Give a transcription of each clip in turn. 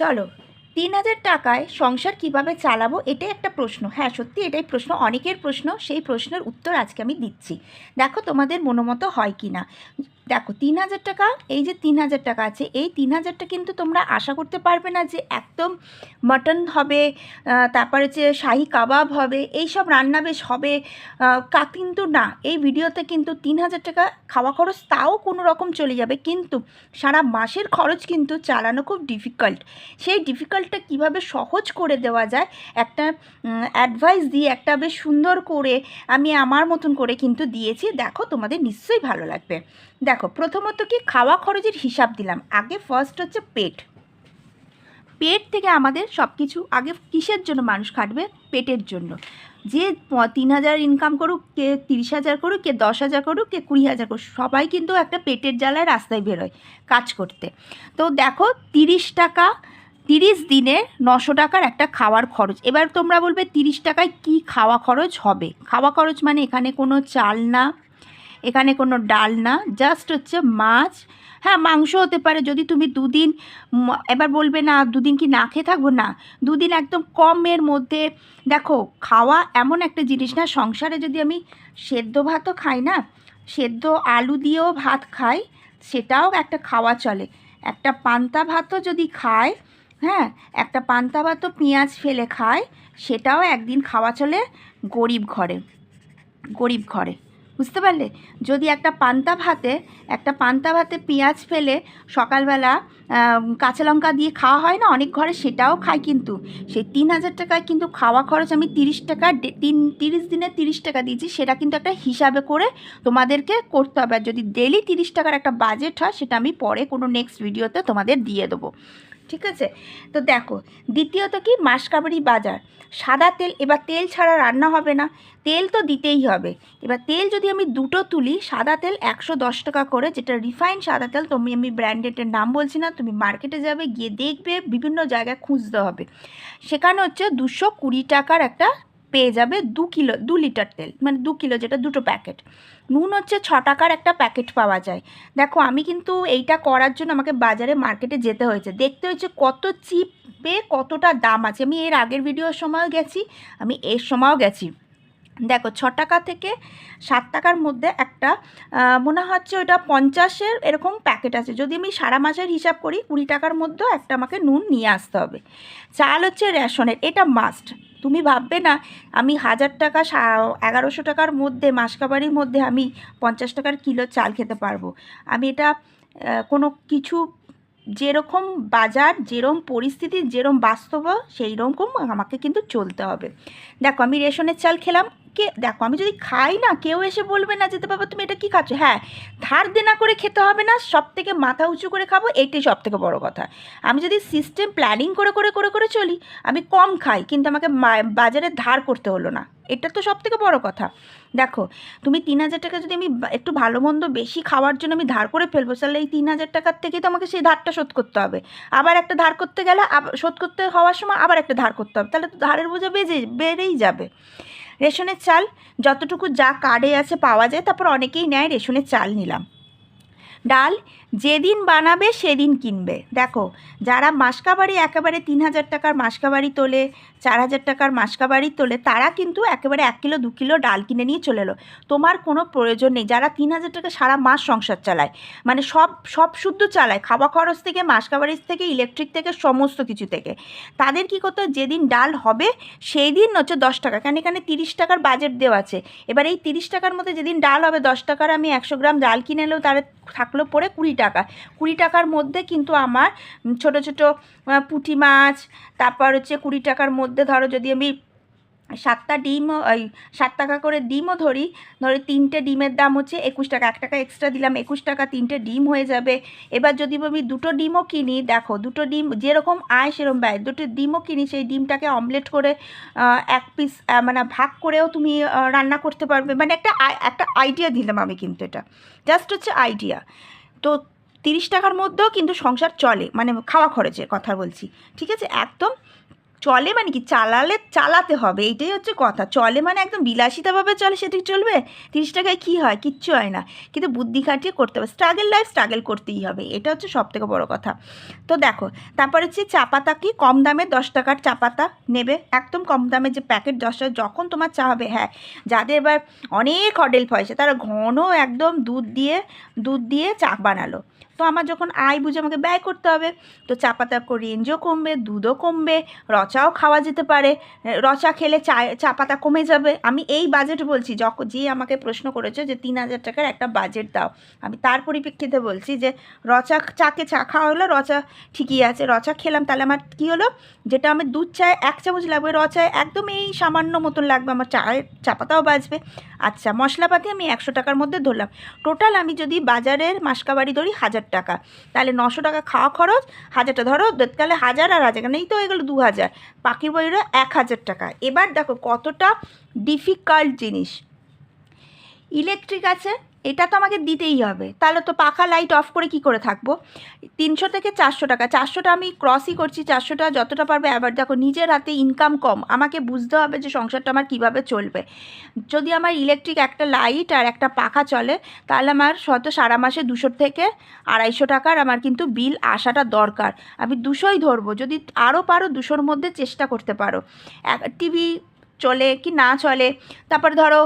চলো, তিন হাজার টাকায় সংসার কীভাবে চালাবো? এটাই একটা প্রশ্ন। হ্যাঁ সত্যি এটাই প্রশ্ন। অনেকের প্রশ্ন, সেই প্রশ্নের উত্তর আজকে আমি দিচ্ছি। দেখো তোমাদের মনোমতো হয় কি না দেখো, তিন হাজার টাকা, এই যে তিন হাজার টাকা আছে, এই তিন হাজারটা কিন্তু তোমরা আশা করতে পারবে না যে একদম মাটন হবে তারপরে হচ্ছে শাহি কাবাব হবে এই সব রান্না বেশ হবে কা, কিন্তু না, এই ভিডিওতে কিন্তু তিন হাজার টাকা খাওয়া খরচ তাও কোনো রকম চলে যাবে, কিন্তু সারা মাসের খরচ কিন্তু চালানো খুব ডিফিকাল্ট সেই ডিফিকাল্টটা কীভাবে সহজ করে দেওয়া যায়, একটা অ্যাডভাইস দিয়ে, একটা বেশ সুন্দর করে আমি আমার মতন করে কিন্তু দিয়েছি, দেখো তোমাদের নিশ্চয়ই ভালো লাগবে। দেখো প্রথমত কি খাওয়া খরচের হিসাব দিলাম। আগে ফার্স্ট হচ্ছে পেট। পেট থেকে আমাদের সব কিছু আগে কিসের জন্য মানুষ খাটবে? পেটের জন্য। যে তিন হাজার ইনকাম করুক, কে তিরিশ হাজার করুক, কে দশ হাজার করুক, কে কুড়ি হাজার করুক, সবাই কিন্তু একটা পেটের জ্বালায় রাস্তায় বেরোয় কাজ করতে। তো দেখো, তিরিশ টাকা, তিরিশ দিনে নশো টাকার একটা খাওয়ার খরচ। এবার তোমরা বলবে, তিরিশ টাকায় কি খাওয়া খরচ হবে? খাওয়া খরচ মানে এখানে কোনো চাল না এখানে কোনো ডাল না জাস্ট হচ্ছে মাছ। হ্যাঁ মাংস হতে পারে, যদি তুমি দুদিন এবার বলবে না দুদিন কি না খেয়ে থাকব? না, দুদিন একদম কমের মধ্যে। দেখো, খাওয়া এমন একটা জিনিস না, সংসারে যদি আমি সেদ্ধ ভাতও খাই না, সেদ্ধ আলু দিয়েও ভাত খাই, সেটাও একটা খাওয়া চলে। একটা পান্তা ভাতও যদি খায় হ্যাঁ একটা পান্তা ভাতও পেঁয়াজ ফেলে খায় সেটাও একদিন খাওয়া চলে গরিব ঘরে গরিব ঘরে। বুঝতে পারলে? যদি একটা পান্তা ভাতে, একটা পান্তা ভাতে পেঁয়াজ ফেলে সকালবেলা কাঁচা লঙ্কা দিয়ে খাওয়া হয় না? অনেক ঘরে সেটাও খায় কিন্তু। সেই তিন হাজার টাকায় কিন্তু খাওয়া খরচ আমি তিরিশ টাকা তিন, তিরিশ দিনে তিরিশ টাকা দিয়েছি। সেটা কিন্তু একটা হিসাবে করে তোমাদেরকে করতে হবে। আর যদি ডেলি তিরিশ টাকার একটা বাজেট হয়, সেটা আমি পরে কোনো নেক্সট ভিডিওতে তোমাদের দিয়ে দেবো। ঠিক আছে? তো দেখো, দ্বিতীয়ত কি? মাসকাবারি বাজার। সাদা তেল, এবার তেল ছাড়া রান্না হবে না। তেল তো দিতেই হবে। এবার তেল যদি আমি দুটো তুলি, সাদা তেল একশো দশ টাকা করে, যেটা রিফাইন সাদা তেল তুমি আমি ব্র্যান্ডেডের নাম বলছি না, তুমি মার্কেটে যাবে, গিয়ে দেখবে, বিভিন্ন জায়গায় খুঁজতে হবে। সেখানে হচ্ছে দুশো কুড়ি টাকার একটা পেয়ে যাবে দু কিলো, দু লিটার তেল মানে দু কিলো যেটা দুটো প্যাকেট। নুন হচ্ছে ছ টাকার একটা প্যাকেট পাওয়া যায়। দেখো, আমি কিন্তু এইটা করার জন্য আমাকে বাজারে মার্কেটে যেতে হয়েছে। দেখতে হয়েছে কত চিপে কতটা দাম আছে। আমি এর আগের ভিডিওর সময়ও গেছি, আমি এর সময়ও গেছি। দেখো, ছ টাকা থেকে সাত টাকার মধ্যে একটা মনে হচ্ছে ওটা পঞ্চাশের এরকম প্যাকেট আছে। যদি আমি সারা মাসের হিসাব করি, কুড়ি টাকার মধ্যেও একটা আমাকে নুন নিয়ে আসতে হবে। চাল হচ্ছে রেশনের, এটা মাস্ট তুমি ভাববে না, আমি হাজার টাকা এগারোশো টাকার মধ্যে, মাসকাবারির মধ্যে আমি পঞ্চাশ টাকার কিলো চাল খেতে পারব। আমি এটা কোনো কিছু যেরকম বাজার যেরম পরিস্থিতি যেরম বাস্তব সেই রকম আমাকে কিন্তু চলতে হবে। দেখো, আমি রেশনের চাল খেলাম কে, দেখো, আমি যদি খাই না, কেউ এসে বলবে না যেতে বাবা, তুমি এটা কি খাচ্ছ? হ্যাঁ ধার দেনা করে খেতে হবে না সব থেকে মাথা উঁচু করে খাব এইটাই সব থেকে বড়ো কথা। আমি যদি সিস্টেম প্ল্যানিং করে করে করে করে চলি, আমি কম খাই, কিন্তু আমাকে বাজারে ধার করতে হলো না, এটা তো সব থেকে বড়ো কথা। দেখো, তুমি তিন হাজার টাকা যদি আমি একটু ভালো মন্দ বেশি খাওয়ার জন্য আমি ধার করে ফেলব, তাহলে এই তিন হাজার টাকার থেকেই তো আমাকে সেই ধারটা শোধ করতে হবে। আবার একটা ধার করতে গেলে শোধ করতে হওয়ার সময় আবার একটা ধার করতে হবে, তাহলে তো ধারের বোঝা বেজে বেড়েই যাবে। রেশনের চাল, যতটুকু যা কার্ডে আছে পাওয়া যায়, তারপর অনেকেই নেয় রেশনের চাল নিলাম। ডাল যেদিন বানাবে, সেদিন কিনবে। দেখো, যারা মাসকাবাড়ি একেবারে তিন হাজার টাকার মাসকাবাড়ি তোলে, চার হাজার টাকার মাসকাবাড়ি তোলে, তারা কিন্তু একেবারে এক কিলো, দু কিলো ডাল কিনে নিয়ে চলে এলো। তোমার কোনো প্রয়োজন নেই। যারা তিন হাজার টাকা সারা মাস সংসার চালায় মানে সব সব শুদ্ধ চালায়, খাওয়া খরচ থেকে মাসকাবাড়ির থেকে ইলেকট্রিক থেকে, সমস্ত কিছু থেকে। তাদের কি করতে যেদিন ডাল হবে সেই দিন হচ্ছে দশ টাকা। কেন এখানে তিরিশ টাকার বাজেট দেওয়া আছে? এবার এই তিরিশ টাকার মধ্যে যেদিন ডাল হবে, দশ টাকার আমি একশো গ্রাম ডাল কিনে এলেও তার থাকল পরে কুড়ি টাকা। কুড়ি টাকার মধ্যে কিন্তু আমার ছোট ছোট পুঁটি মাছ, তারপর হচ্ছে কুড়ি টাকার মধ্যে ধরো যদি আমি সাতটা ডিম, ওই সাত টাকা করে ডিমও ধরি, ধরো তিনটে ডিমের দাম হচ্ছে একুশ টাকা, এক টাকা এক্সট্রা দিলাম, একুশ টাকা তিনটে ডিম হয়ে যাবে। এবার যদি আমি দুটো ডিমও কিনি, দেখো দুটো ডিম যেরকম আয় সেরকম ব্যয়। দুটো ডিমও কিনি, সেই ডিমটাকে অমলেট করে এক পিস মানে ভাগ করেও তুমি রান্না করতে পারবে। মানে একটা একটা আইডিয়া দিলাম আমি কিন্তু এটা। জাস্ট হচ্ছে আইডিয়া তো তিরিশ টাকার মধ্যেও কিন্তু সংসার চলে মানে খাওয়া খরচের কথা বলছি। ঠিক আছে? একদম চলে মানে কি? চালালে চালাতে হবে, এইটাই হচ্ছে কথা। চলে মানে একদম বিলাসিতাভাবে চলে, সেটা চলবে? তিরিশ টাকায় কী হয়? কিচ্ছু হয় না। কিন্তু বুদ্ধি খাটিয়ে করতে হবে। স্ট্রাগল লাইফ স্ট্রাগল করতেই হবে। এটা হচ্ছে সব থেকে বড়ো কথা। তো দেখো, তারপরে হচ্ছে চা পাতা কি? কম দামে দশ টাকার চা পাতা নেবে। একদম কম দামে যে প্যাকেট দশ টাকা, যখন তোমার চা হবে হ্যাঁ যাদের এবার অনেক হডেল পয়সা, তারা ঘন একদম দুধ দিয়ে দুধ দিয়ে চা বানালো। তো আমার যখন আয় বুঝে আমাকে ব্যয় করতে হবে, তো চা পাতা রেঞ্জও কমবে, দুধও কমবে, রচাও খাওয়া যেতে পারে, রচা খেলে চা চা পাতা কমে যাবে। আমি এই বাজেট বলছি যখন যে আমাকে প্রশ্ন করেছে যে তিন হাজার টাকার একটা বাজেট দাও। আমি তার পরিপ্রেক্ষিতে বলছি যে, রচা চাকে চা খাওয়া হলো, রচা ঠিকই আছে, রচা খেলাম, তাহলে আমার কী হলো? যেটা আমার দুধ চায় এক চামচ লাগবে, রচায় একদম এই সামান্য মতন লাগবে, আমার চায়ের চা পাতাও বাজবে। আচ্ছা মশলাপাতি আমি একশো টাকার মধ্যে ধরলাম। টোটাল আমি যদি বাজারের মাসকাবাড়ি ধরি, হাজার টাকা। তাহলে নশো টাকা খাওয়া খরচ, হাজারটা ধরো তাহলে হাজার আর হাজার নেই তো, এগুলো দু হাজার পাখির বইরা এক হাজার টাকা। এবার দেখো কতটা ডিফিকাল্ট জিনিস। ইলেকট্রিক আছে এটা তো আমাকে দিতেই হবে। তাহলে তো পাখা লাইট অফ করে কি করে থাকব? তিনশো থেকে চারশো টাকা। চারশোটা আমি ক্রসই করছি, চারশোটা যতটা পারবে আবার দেখো, নিজের হাতে ইনকাম কম। আমাকে বুঝতে হবে যে সংসারটা আমার কীভাবে চলবে। যদি আমার ইলেকট্রিক একটা লাইট আর একটা পাখা চলে, তাহলে আমার শত সারা মাসে দুশো থেকে আড়াইশো টাকার আমার কিন্তু বিল আসাটা দরকার। আমি দুশোই ধরবো। যদি আরও পারো, দুশোর মধ্যে চেষ্টা করতে পারো। টিভি চলে কি না চলে। তারপর ধরো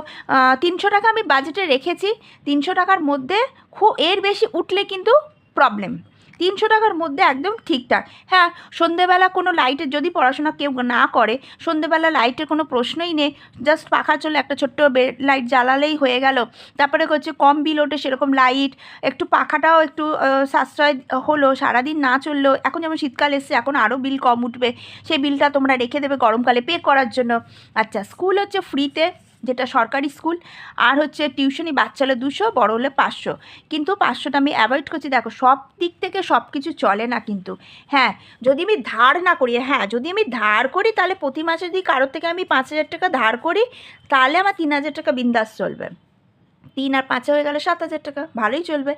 তিনশো টাকা আমি বাজেটে রেখেছি। তিনশো টাকার মধ্যে খুব এর বেশি উঠলে কিন্তু প্রবলেম তিনশো টাকার মধ্যে একদম ঠিকঠাক। হ্যাঁ সন্ধেবেলা কোনো লাইটের যদি পড়াশোনা কেউ না করে, সন্ধেবেলা লাইটের কোনো প্রশ্নই নেই। জাস্ট পাখা চলে, একটা ছোট্ট বেড লাইট জ্বালালেই হয়ে গেল। তারপরে হচ্ছে কম বিল ওঠে সেরকম লাইট একটু পাখাটাও একটু সাশ্রয় হলো, সারাদিন না চলল। এখন যেমন শীতকাল এসছে, এখন আরও বিল কম উঠবে। সেই বিলটা তোমরা রেখে দেবে গরমকালে পে করার জন্য। আচ্ছা স্কুল হচ্ছে ফ্রিতে যেটা সরকারি স্কুল, আর হচ্ছে টিউশনি বাচ্চা হলে দুশো বড়ো হলে পাঁচশো। কিন্তু পাঁচশোটা আমি অ্যাভয়েড করছি, দেখো, সব দিক থেকে সব কিছু চলে না কিন্তু। হ্যাঁ যদি আমি ধার না করি হ্যাঁ যদি আমি ধার করি, তাহলে প্রতি মাসে যদি কারোর থেকে আমি পাঁচ হাজার টাকা ধার করি, তাহলে আমার তিন হাজার টাকা বিন্দাস চলবে। তিন আর পাঁচে হয়ে গেলে, সাত হাজার টাকা, ভালোই চলবে।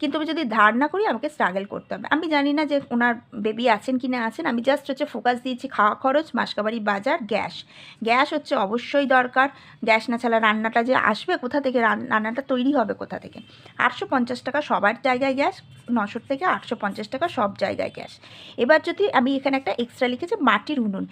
কিন্তু আমি যদি ধার না করি, আমাকে স্ট্রাগল করতে হবে। আমি জানি না যে ওনার বেবি আছেন কি না আছেন, আমি জাস্ট হচ্ছে ফোকাস দিয়েছি খাওয়া খরচ, মাসকাবাড়ি, বাজার, গ্যাস। গ্যাস হচ্ছে অবশ্যই দরকার। গ্যাস না ছাড়া রান্নাটা যে আসবে, কোথা থেকে রান্নাটা তৈরি হবে, কোথা থেকে? আটশো পঞ্চাশ টাকা সবার জায়গায় গ্যাস নশো থেকে আটশো পঞ্চাশ টাকা সব জায়গায় গ্যাস। এবার যদি আমি এখানে একটা এক্সট্রা লিখেছি, মাটির উনুন।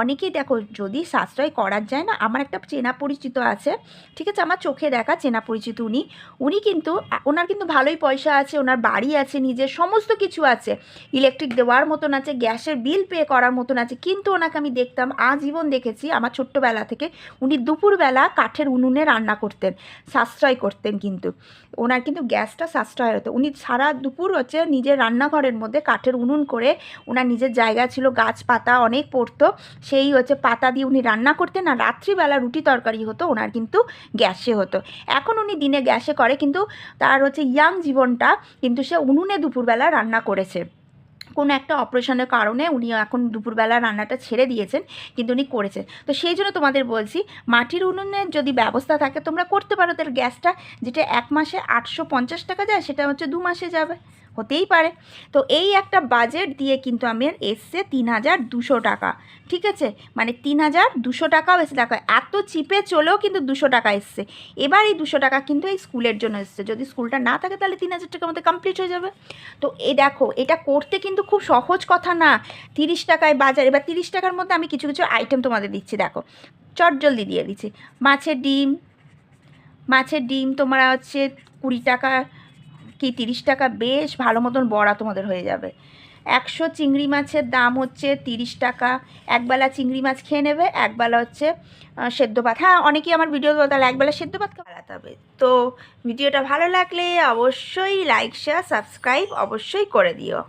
অনেকেই দেখো, যদি সাশ্রয় করার যায় না, আমার একটা চেনা পরিচিত আছে, ঠিক আছে, আমার চোখে দেখা চেনা পরিচিত উনি উনি কিন্তু ওনার কিন্তু ভালোই পয়সা আছে, ওনার বাড়ি আছে, নিজের সমস্ত কিছু আছে। ইলেকট্রিক দেওয়ার মতন আছে, গ্যাসের বিল পে করার মতন আছে, কিন্তু ওনাকে আমি দেখতাম, আজীবন দেখেছি, আমার ছোট্টবেলা থেকে, উনি দুপুরবেলা কাঠের উনুনে রান্না করতেন, সাশ্রয় করতেন কিন্তু। ওনার কিন্তু গ্যাসটা সাশ্রয় হতো। উনি সারা দুপুর হচ্ছে নিজের রান্নাঘরের মধ্যে কাঠের উনুন করে ওনার নিজের জায়গা ছিল, গাছপাতা অনেক পড়তো, সেই হচ্ছে পাতা দিয়ে উনি রান্না করতেন, আর রাত্রিবেলা রুটি তরকারি হতো, ওনার কিন্তু গ্যাসে হতো। এখন উনি দিনে গ্যাসে করে, কিন্তু তার হচ্ছে ইয়াং জীবনটা কিন্তু সে উনুনে দুপুরবেলা রান্না করেছে। কোনো একটা অপারেশনের কারণে উনি এখন দুপুরবেলা রান্নাটা ছেড়ে দিয়েছেন, কিন্তু উনি করেছেন তো সেই জন্য তোমাদের বলছি, মাটির উনুনের যদি ব্যবস্থা থাকে, তোমরা করতে পারো। তার গ্যাসটা যেটা এক মাসে আটশো পঞ্চাশ টাকা যায়, সেটা হচ্ছে দু মাসে যাবে। হতেই পারে। তো এই একটা বাজেট দিয়ে কিন্তু আমার এসছে তিন হাজার দুশো টাকা। ঠিক আছে? মানে তিন হাজার দুশো টাকাও এসে দেখো, এত চিপে চলেও কিন্তু দুশো টাকা এসছে। এবার এই দুশো টাকা কিন্তু এই স্কুলের জন্য এসছে। যদি স্কুলটা না থাকে তাহলে তিন হাজার টাকার মধ্যে কমপ্লিট হয়ে যাবে। তো এ দেখো, এটা করতে কিন্তু খুব সহজ কথা না। তিরিশ টাকায় বাজার, এবার তিরিশ টাকার মধ্যে আমি কিছু কিছু আইটেম তোমাদের দিচ্ছি। দেখো চট জলদি দিয়ে দিচ্ছি। মাছের ডিম মাছের ডিম তোমরা হচ্ছে কুড়ি টাকা কি তিরিশ টাকা? বেশ ভালো মতন বড়া তোমাদের হয়ে যাবে। একশো চিংড়ি মাছের দাম হচ্ছে তিরিশ টাকা। একবেলা চিংড়ি মাছ খেয়ে নেবে, একবেলা হচ্ছে সেদ্ধ ভাত। হ্যাঁ অনেকেই আমার ভিডিও তাহলে একবেলা সেদ্ধ ভাত খাওয়াতে হবে। তো ভিডিওটা ভালো লাগলে অবশ্যই লাইক, শেয়ার, সাবস্ক্রাইব অবশ্যই করে দিও।